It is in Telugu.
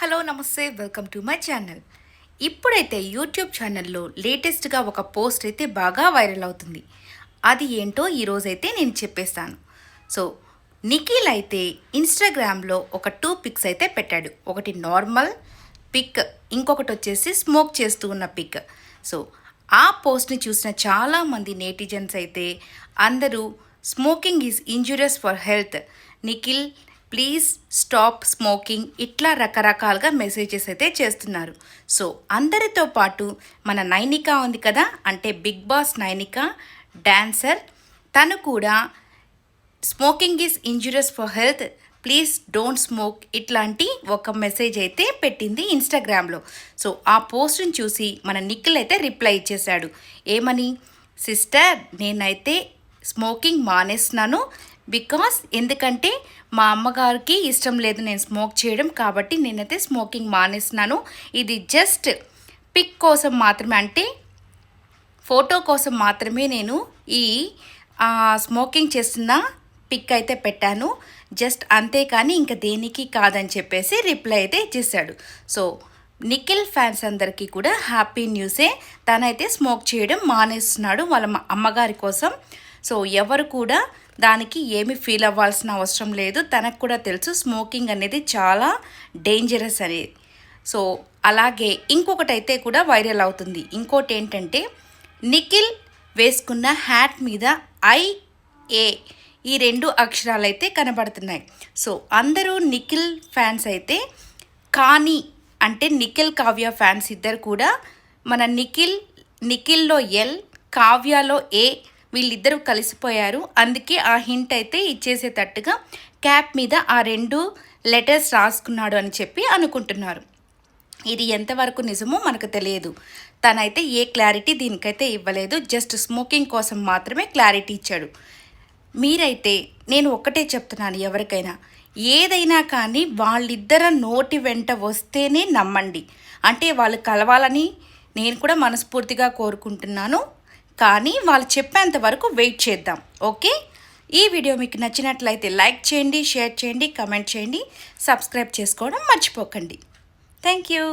హలో నమస్తే వెల్కమ్ టు మై ఛానల్. ఇప్పుడైతే యూట్యూబ్ ఛానల్లో లేటెస్ట్గా ఒక పోస్ట్ అయితే బాగా వైరల్ అవుతుంది. అది ఏంటో ఈరోజైతే నేను చెప్పేస్తాను. సో నిఖిల్ అయితే ఇన్స్టాగ్రామ్లో ఒక టూ పిక్స్ అయితే పెట్టాడు. ఒకటి నార్మల్ పిక్ ఇంకొకటి వచ్చేసి స్మోక్ చేస్తూ ఉన్న పిక్. సో ఆ పోస్ట్ని చూసిన చాలామంది నేటిజన్స్ అయితే అందరూ smoking is injurious for health. Nikhil please stop smoking. ఇట్లా రకరకాలుగా మెసేజెస్ అయితే చేస్తున్నారు. సో అందరితో పాటు మన నైనిక ఉంది కదా? అంటే బిగ్ బాస్ నైనిక డాన్సర్. తను కూడా smoking is injurious for health. Please don't smoke. ఇట్లాంటి ఒక మెసేజ్ అయితే పెట్టింది ఇన్స్టాగ్రామ్లో. సో ఆ పోస్ట్ని చూసి మన నిఖిల్ అయితే రిప్లై ఇచ్చేశాడు. ఏమని? సిస్టర్ నేనైతే స్మోకింగ్ మానేస్తున్నాను. బికాస్ ఎందుకంటే మా అమ్మగారికి ఇష్టం లేదు నేను స్మోక్ చేయడం కాబట్టి నేనైతే స్మోకింగ్ మానేస్తున్నాను ఇది జస్ట్ పిక్ కోసం మాత్రమే అంటే ఫోటో కోసం మాత్రమే నేను ఈ స్మోకింగ్ చేస్తున్న పిక్ అయితే పెట్టాను. జస్ట్ అంతేకాని ఇంకా దేనికి కాదని చెప్పేసి రిప్లై అయితే ఇచ్చేసాడు సో నిఖిల్ ఫ్యాన్స్ అందరికీ కూడా హ్యాపీ న్యూసే తనైతే స్మోక్ చేయడం మానేస్తున్నాడు వాళ్ళ అమ్మగారి కోసం. సో ఎవరు కూడా దానికి ఏమి ఫీల్ అవ్వాల్సిన అవసరం లేదు. తనకు కూడా తెలుసు స్మోకింగ్ అనేది చాలా డేంజరస్ అనేది సో అలాగే ఇంకొకటి అయితే కూడా వైరల్ అవుతుంది. ఇంకోటి ఏంటంటే నిఖిల్ వేసుకున్న హ్యాట్ మీద ఐఏ ఈ రెండు అక్షరాలు అయితే కనబడుతున్నాయి. సో అందరూ నిఖిల్ ఫ్యాన్స్ అయితే కానీ అంటే నిఖిల్ కావ్య ఫ్యాన్స్ ఇద్దరు కూడా మన నిఖిల్ నిఖిల్లో ఎల్ కావ్యలో ఏ వీళ్ళిద్దరూ కలిసిపోయారు. అందుకే ఆ హింట్ అయితే ఇచ్చేసేటట్టుగా క్యాప్ మీద ఆ రెండు లెటర్స్ రాసుకున్నాడు అని చెప్పి అనుకుంటున్నారు. ఇది ఎంతవరకు నిజమో మనకు తెలియదు. తనైతే ఏ క్లారిటీ దీనికైతే ఇవ్వలేదు. జస్ట్ స్మోకింగ్ కోసం మాత్రమే క్లారిటీ ఇచ్చాడు. మీరైతే నేను ఒక్కటే చెప్తున్నాను ఎవరికైనా. ఏదైనా కానీ వాళ్ళిద్దర నోటి వెంట వస్తేనే నమ్మండి. అంటే వాళ్ళు కలవాలని నేను కూడా మనస్ఫూర్తిగా కోరుకుంటున్నాను. కానీ వాళ్ళు చెప్పేంత వరకు వెయిట్ చేద్దాం ఓకే? ఈ వీడియో మీకు నచ్చినట్లయితే లైక్ చేయండి షేర్ చేయండి కమెంట్ చేయండి సబ్స్క్రైబ్ చేసుకోవడం మర్చిపోకండి. Thank you.